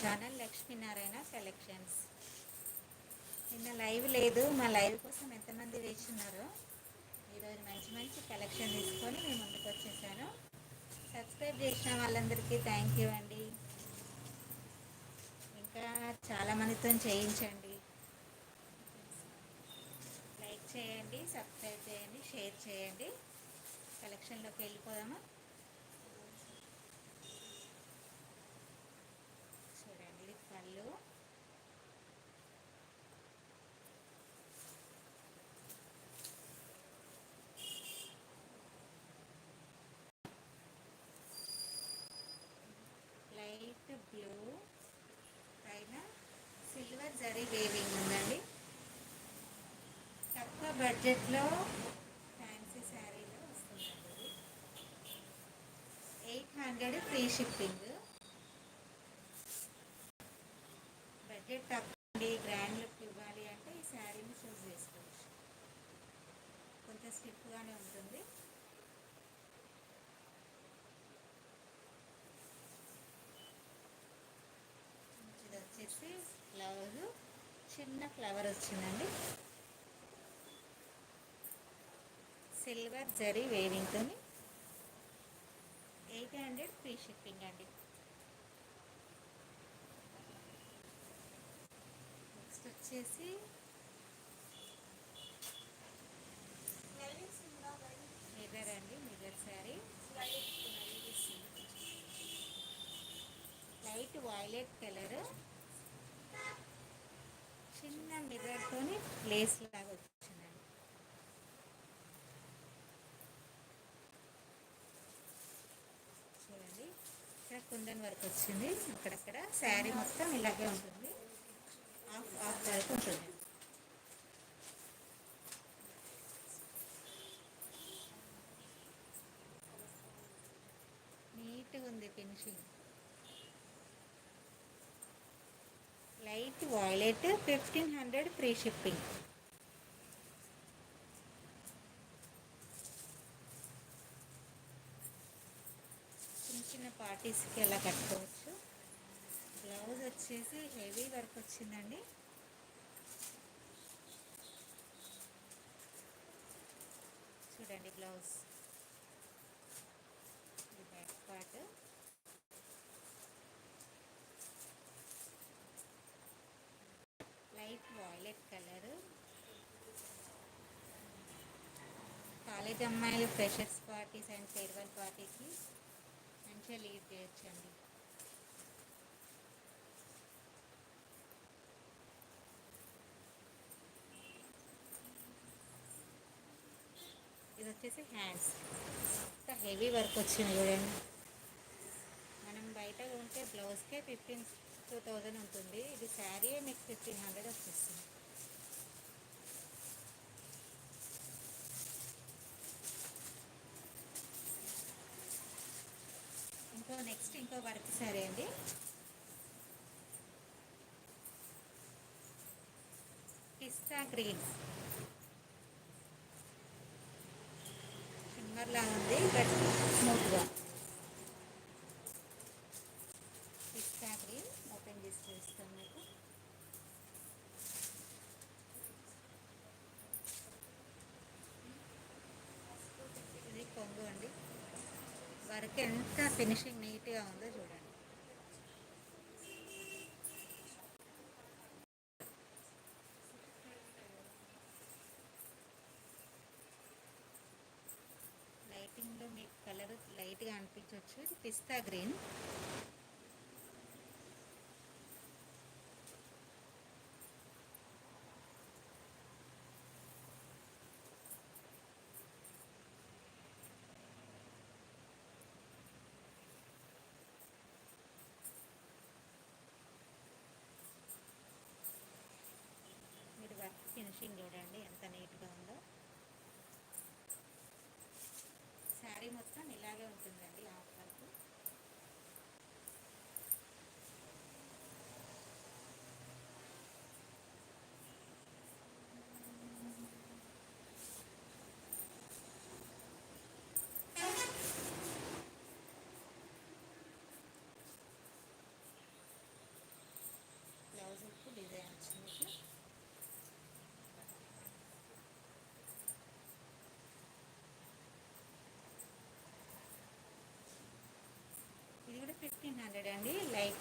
Channel Lakshminarayana collections నిన్న live లేదు మా లైవ్ కోసం ఎంతమంది వేస్తున్నారో? ఈరోజు మంచి మంచి కలెక్షన్ తీసుకొని మేము ముందుకు వచ్చేసాను. సబ్స్క్రైబ్ చేసిన వాళ్ళందరికీ థ్యాంక్ యూ అండి. ఇంకా చాలామందితో చేయించండి. లైక్ చేయండి సబ్స్క్రైబ్ చేయండి షేర్ చేయండి. కలెక్షన్లోకి వెళ్ళిపోదామా చూడండి ఇది పళ్ళు లైట్ బ్లూ. పైన సిల్వర్ జరీ వేవింగ్ ఉందండి. తక్కువ బడ్జెట్లో ఫ్యాన్సీ శారీలో వస్తుందండి. Eight hundred free shipping. Budget తక్కువ గ్రాండ్ లుక్ ఇవ్వాలి అంటే ఈ శారీని చూస్ చేసుకోవచ్చు. కొంచెం స్టిఫ్గానే ఉంటుంది ఇది వచ్చేసి బ్లౌజ్ చిన్న ఫ్లవర్ వచ్చిందండి. సిల్వర్ జరీ వేవింగ్తో ఎయిట్ హండ్రెడ్ ఫ్రీ షిప్పింగ్ అండి. నెక్స్ట్ వచ్చేసి మిర్రర్ అండి mirror sari. Light violet colour. చిన్న మిర్రర్తోని లేస్ లాగా వచ్చిందండి. చూడండి ఇక్కడ కుందన్ వరకు వచ్చింది. అక్కడక్కడ శారీ మొత్తం ఇలాగే ఉంటుంది. హాఫ్ హాఫ్ వరకు ఉంటుంది. నీట్గా ఉంది finishing light violet fifteen hundred free shipping చిన్న చిన్న పార్టీస్కి ఎలా కట్టుకోవచ్చు. బ్లౌజ్ వచ్చేసి హెవీ వర్క్ వచ్చిందండి. చూడండి blouse light violet colour. College అమ్మాయిలు ఫ్రెషర్స్ పార్టీస్ అండ్ ఫేర్వెల్ పార్టీకి మంచిగా లీడ్ చేయొచ్చండి. ఇది వచ్చేసి హ్యాండ్స్. ఇంత హెవీ వర్క్ వచ్చింది చూడండి. మనం బయట ఉంటే బ్లౌజ్కే ఫిఫ్టీన్ టూ థౌజండ్ ఉంటుంది. ఇది శారీ మీకు ఫిఫ్టీన్ హండ్రెడ్ వచ్చేస్తుంది. ఇంకో నెక్స్ట్ ఇంకో వర్క్ శారీ అండి. పిస్తా గ్రీన్. షిమ్మర్ లాగా ఉంది బట్ స్మూత్గా పిస్తా గ్రీన్ ఓపెన్ చేసి చూస్తాం మీకు ఇది కొంగు అండి వరకు ఎంత ఫినిషింగ్ నీట్గా ఉందో చూడండి. లైటింగ్లో మీకు కలర్ లైట్గా అనిపించవచ్చు ఇది పిస్తా గ్రీన్ మీరు వర్క్ ఫినిషింగ్ చూడండి ఎంత నీట్గా ఉందో శారీ మొత్తం ఇలాగే ఉంటుందండి హాఫ్ వర్క్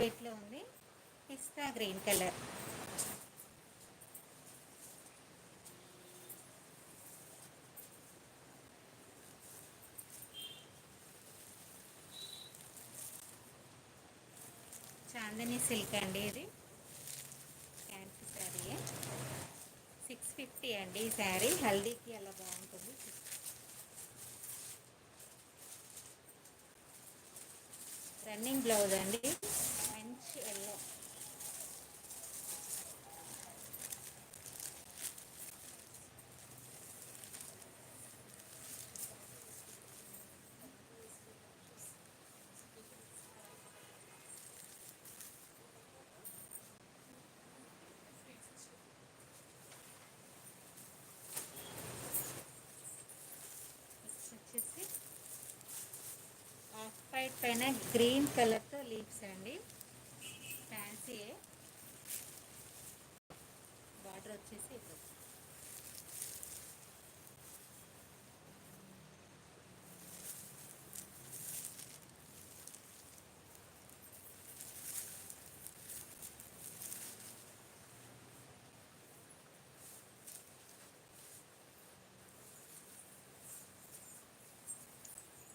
వెయిట్లో ఉంది. Pista green colour. Chandni silk అండి ఇది. ఫ్యాన్సీ శారీ సిక్స్ ఫిఫ్టీ అండి ఈ శారీ హల్దీకి అలా బాగుంటుంది. రన్నింగ్ బ్లౌజ్ అండి. మంచి ఎల్లో వచ్చేసి ఆఫ్ వైట్ పైన గ్రీన్ కలర్తో లీవ్స్ అండి. ఫ్యాన్సీ బార్డర్ వచ్చేసి ఇది.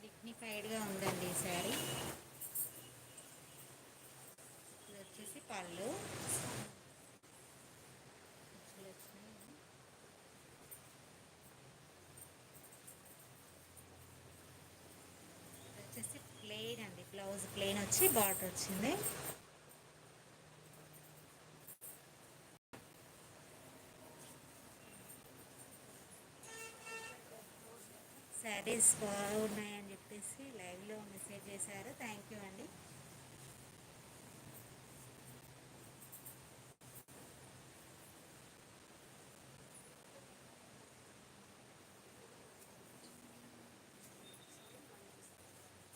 డిగ్నిఫైడ్గా ఉందండి ఈ శారీ ఇది వచ్చేసి పళ్ళు కుచ్చులు వచ్చినాయి. ఇది వచ్చేసి ప్లెయిన్ అండి బ్లౌజ్ ప్లెయిన్ వచ్చి బార్డర్ వచ్చింది. శారీస్ బాగున్నాయని చెప్పేసి లైవ్లో మెసేజ్ చేశారు. థ్యాంక్ యూ అండి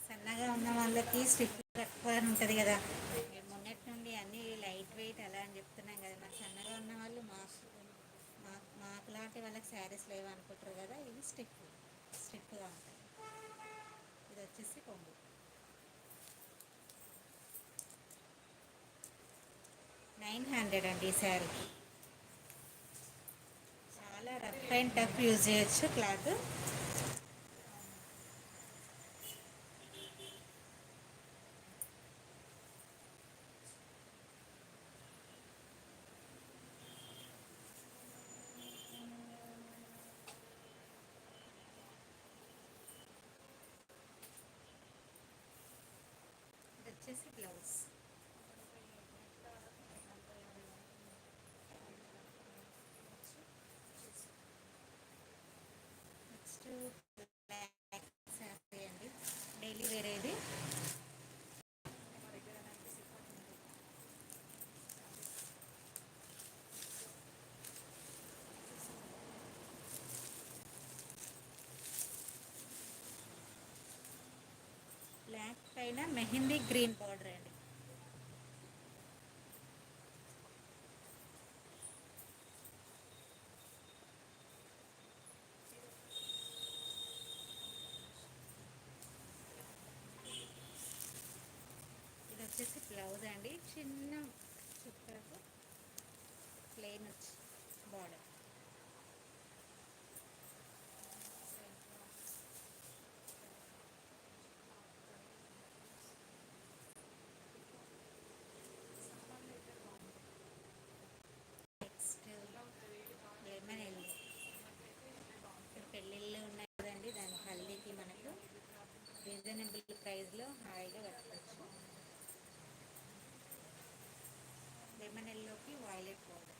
సన్నగా ఉన్న వాళ్ళకి స్టిఫ్ అని ఉంటుంది కదా. మేము మొన్నటి నుండి అన్ని లైట్ వెయిట్ అలా అని చెప్తున్నాం కదా. నాకు సన్నగా ఉన్న వాళ్ళు మాకు మాకు లాంటి వాళ్ళకి శారీస్ లేవు అనుకుంటారు కదా. ఇవి స్టిఫ్ స్టిఫ్గా ఉంటాయి. ఇది వచ్చేసి కొంగు. నైన్ హండ్రెడ్ అండి ఈ శారీ. చాలా రఫ్ అండ్ టఫ్ యూజ్ చేయొచ్చు క్లాత్ ఇది వచ్చేసి బ్లౌజ్ నెక్స్ట్ బ్లాక్ శారీ అండి డైలీ వేర్ ఇది బ్లాక్ పైన మెహందీ గ్రీన్ బార్డర్ అండి. ఇది వచ్చేసి బ్లౌజ్ అండి. చిన్న చుక్కలకు ప్లెయిన్ వచ్చి బార్డర్ నెక్స్ట్ లెమన్ ఎల్లో ఇక్కడ పెళ్ళిళ్ళు ఉన్నాయి కదండి దాని హల్దీకి మనకు రీజనబుల్ ప్రైస్లో హాయిగా కట్టుకోవచ్చు లెమన్ ఎల్లోకి వైలెట్ పౌడర్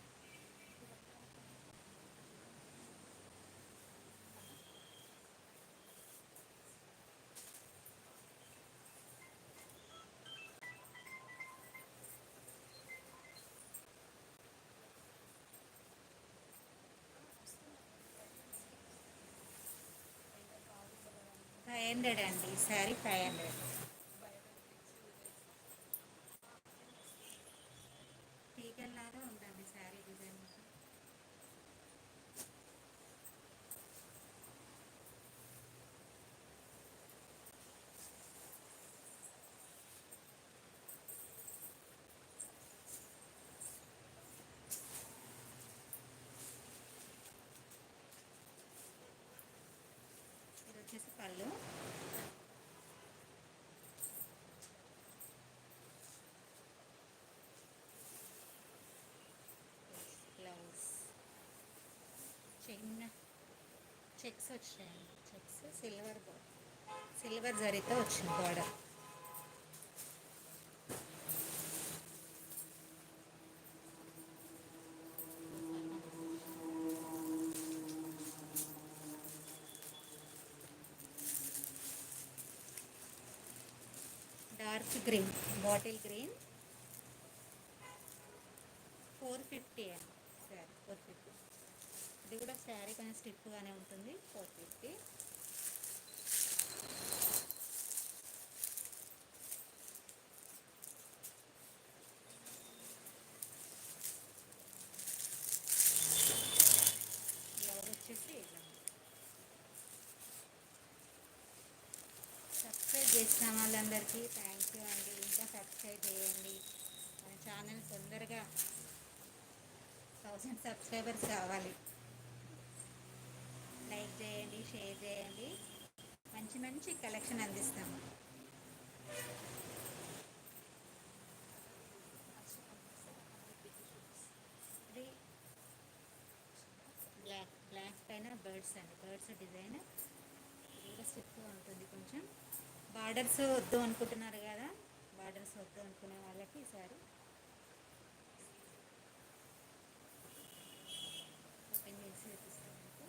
ఫైవ్ హండ్రెడ్ అండి ఈ శారీ ఫైవ్ హండ్రెడ్ తీగల్లాగా ఉందండి శారీ డిజైన్ చెక్స్ వచ్చాయండి చెక్స్ సిల్వర్ సిల్వర్ జరీతో వచ్చింది border dark green bottle green four fifty sari four fifty ఇది కూడా శారీ కొంచెం స్టిఫ్గానే ఉంటుంది. ఫోర్ ఫిఫ్టీ వచ్చేసి సబ్స్క్రైబ్ చేసిన వాళ్ళందరికీ థ్యాంక్ యూ అండి. ఇంకా సబ్స్క్రైబ్ చేయండి. మన ఛానల్ తొందరగా థౌసండ్ సబ్స్క్రైబర్స్ కావాలి. లైక్ చేయండి షేర్ చేయండి. మంచి మంచి కలెక్షన్ అందిస్తాము. బ్లాక్ బ్లాక్ పైన బర్డ్స్ అండి. Birds design. కూడా స్టిఫ్గా ఉంటుంది కొంచెం. బార్డర్స్ వద్దు అనుకుంటున్నారు కదా? బార్డర్స్ వద్దు అనుకునే వాళ్ళకి ఈసారి ఓపెన్ చేసి చూపిస్తాను మీకు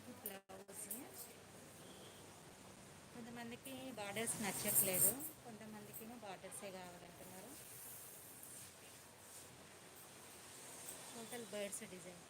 ఇది బ్లౌజ్ కొంతమందికి బార్డర్స్ నచ్చట్లేదు కొంతమందికి బార్డర్సే కావాలంటున్నారు. టోటల్ బర్డ్స్ డిజైన్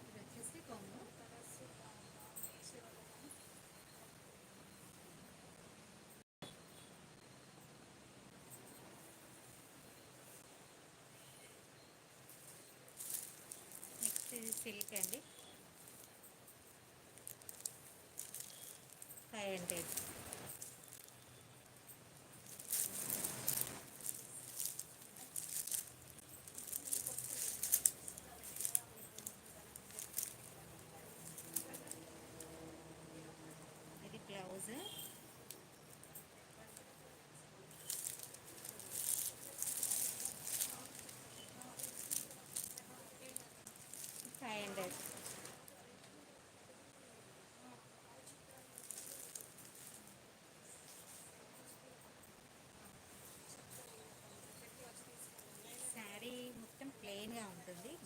ఇది వచ్చేసి కొంగు నెక్స్ట్ ఇది సిల్క్ అండి. ఫైవ్ హండ్రెడ్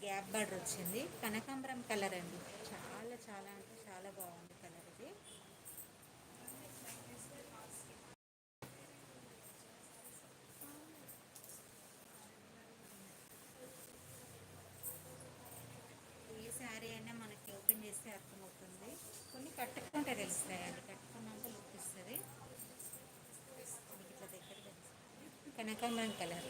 గ్యాప్ బార్డర్ వచ్చింది. కనకాంబరం కలర్ అండి. చాలా చాలా అంటే చాలా బాగుంది కలర్ ఇది. ఏ శారీ అయినా మనకి ఓపెన్ చేస్తే అర్థమవుతుంది. కొన్ని కట్టుకుంటే తెలుస్తాయండి. కట్టుకున్నాక లుక్ ఇస్తుంది. మీకు ఇట్లా దగ్గర కనకాంబరం కలర్.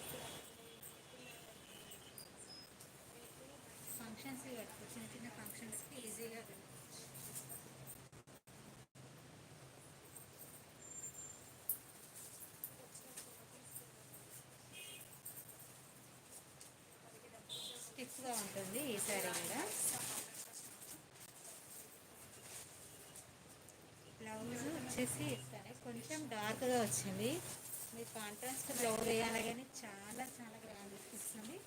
స్టిఫ్గా ఉంటుంది ఈ శారీ కూడా. బ్లౌజ్ వచ్చేసి ఇస్తాను కొంచెం డార్క్గా వచ్చింది. మీరు కాంట్రాస్ట్ బ్లౌజ్ వేయాలి కానీ చాలా చాలా గ్రాండ్ ఇస్తుంది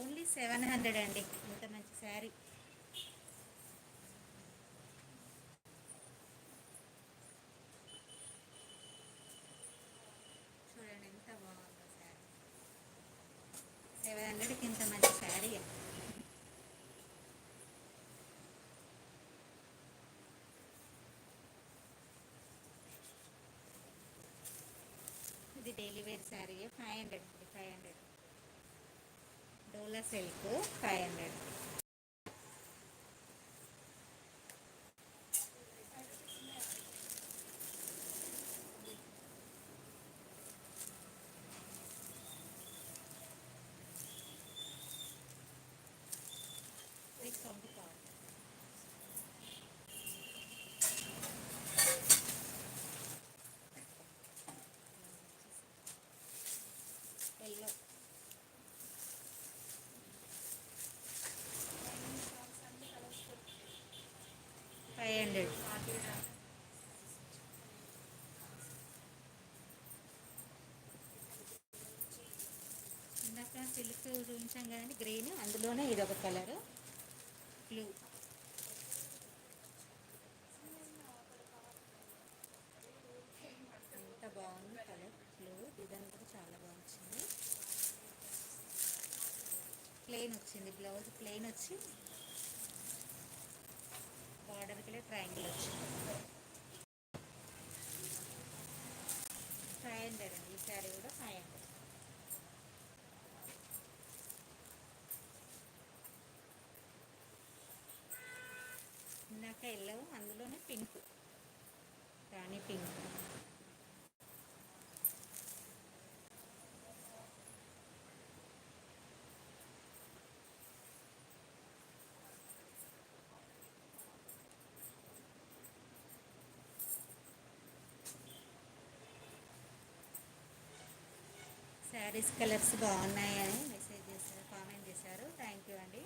ఓన్లీ సెవెన్ హండ్రెడ్ అండి. ఇంత మంచి శారీ చూడండి ఎంత బాగుందో శారీ సెవెన్ హండ్రెడ్కి ఇంత మంచి శారీ. ఇది daily wear sari five hundred five hundred Dola silk five hundred yellow five hundred ఇందాక సిల్క్ చూపించాం కదండి గ్రీన్ అందులోనే ఇది ఒక కలరు. ప్లెయిన్ వచ్చింది. బ్లౌజ్ ప్లెయిన్ వచ్చి బార్డర్కి వెళ్ళి ట్రయాంగిల్ వచ్చింది. ఫైవ్ హండ్రెడ్ అండి. ఈ శారీ కూడా ఫైవ్ హండ్రెడ్ ఇందాక ఎల్లో అందులోనే pink rani pink saris colours బాగున్నాయని మెసేజ్ చేశారు కామెంట్ చేశారు. థ్యాంక్ యూ అండి.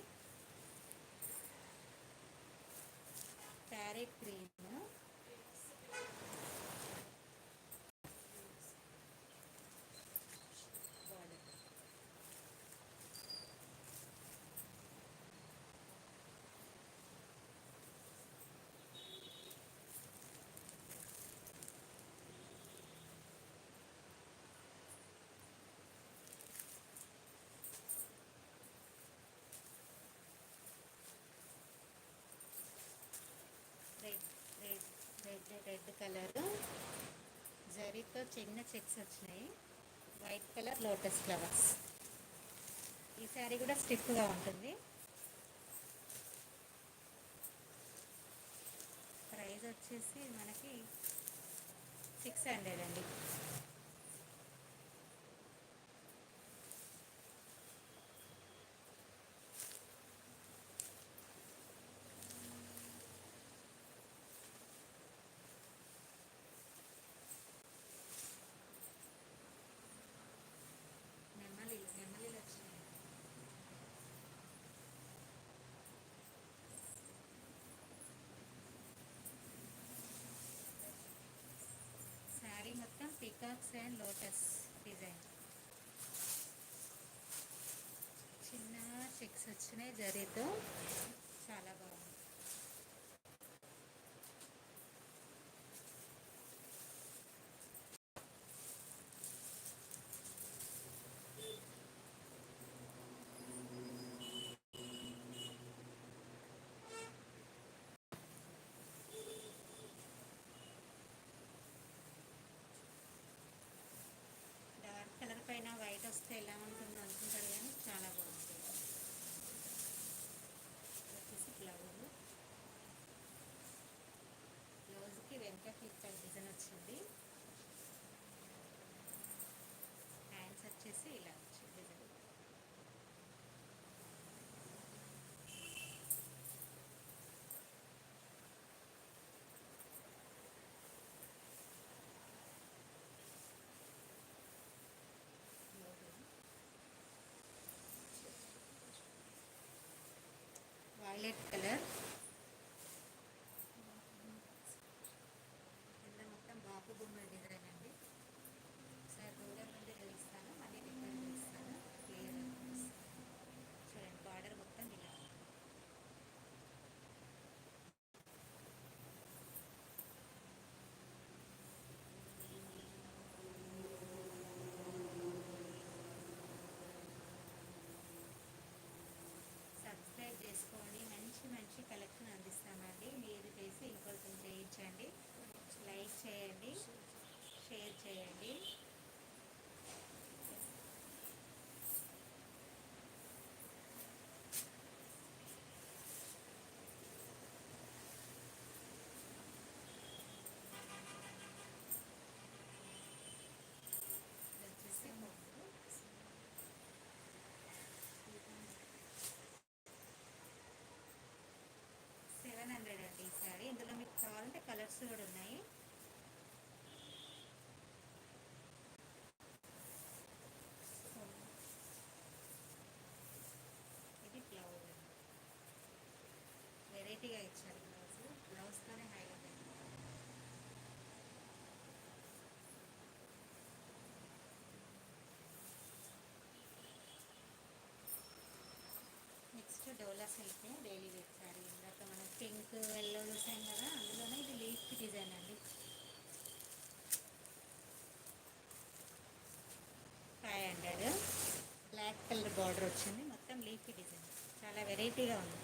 Parrot green red red red red colour. జరీతో చిన్న చెక్స్ వచ్చినాయి. White colour lotus flowers. ఈ శారీ కూడా స్టిఫ్గా ఉంటుంది. ప్రైస్ వచ్చేసి మనకి సిక్స్ హండ్రెడ్ అండి నెమ్మలి నెమ్మలిలు వచ్చినాయి శారీ మొత్తం పికాక్స్ అండ్ లోటస్ డిజైన్ చిన్న చెక్స్ వచ్చినాయి జరీతో. చాలా బాగుంది డార్క్ కలర్ పైన వైట్ ఎలా ఉంటుందో అనుకుంటారు కానీ చాలా బాగుంటుంది వచ్చేసి బ్లౌజ్ బ్లౌజ్కి వెనక ఫ్లిప్కార్ట్ డిజైన్ వచ్చింది హ్యాండ్స్ వచ్చేసి ఇలా వచ్చింది డిజైన్ వైలెట్ కలర్ కింద మొత్తం బాపు బొమ్మల డిజైన్ అండి ఒకసారి దూరం నుండి చూపిస్తాను మళ్ళీ దగ్గర చూపిస్తాను క్లియర్ చూడండి బార్డర్ మొత్తం ఇలా ఉంది. సబ్స్క్రైబ్ చేసుకోండి మంచి మంచి కలెక్షన్ అందిస్తామండి మీరు చేసి ఇంకొకరికి చేయించండి లైక్ చేయండి షేర్ చేయండి ఇది వచ్చేసి బొమ్మలు. సెవెన్ హండ్రెడ్ అండి ఈ సారీ ఇందులో మీకు కావాలంటే కలర్స్ కూడా ఉన్నాయి. ఇది బ్లౌజ్ వెరైటీగా ఇచ్చారు బ్లౌజ్ బ్లౌజ్తోనే హైలైట్ అయింది. సిల్క్ డైలీ వేస్తారు ఇందాక మనం పింక్ ఎల్లో చూసాం కదా. డిజైన్ అండి five hundred black colour border వచ్చింది. మొత్తం లీఫీ డిజైన్ చాలా వెరైటీగా ఉంది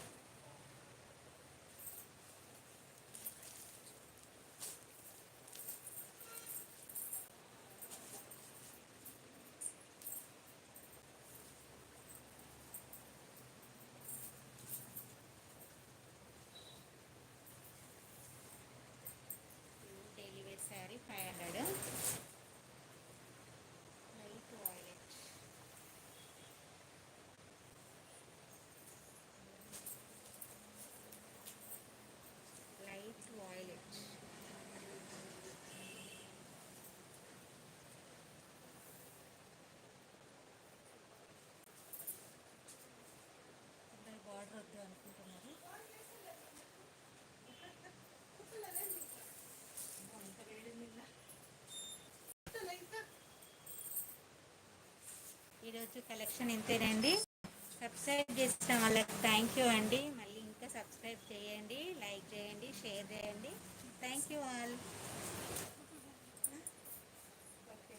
డైలీ వేర్ శారీ ఈరోజు కలెక్షన్ ఇంతేనండి. సబ్స్క్రైబ్ చేసిన వాళ్ళకి థ్యాంక్ యూ అండి. మళ్ళీ ఇంకా సబ్స్క్రైబ్ చేయండి లైక్ చేయండి షేర్ చేయండి. Thank you all. ఓకే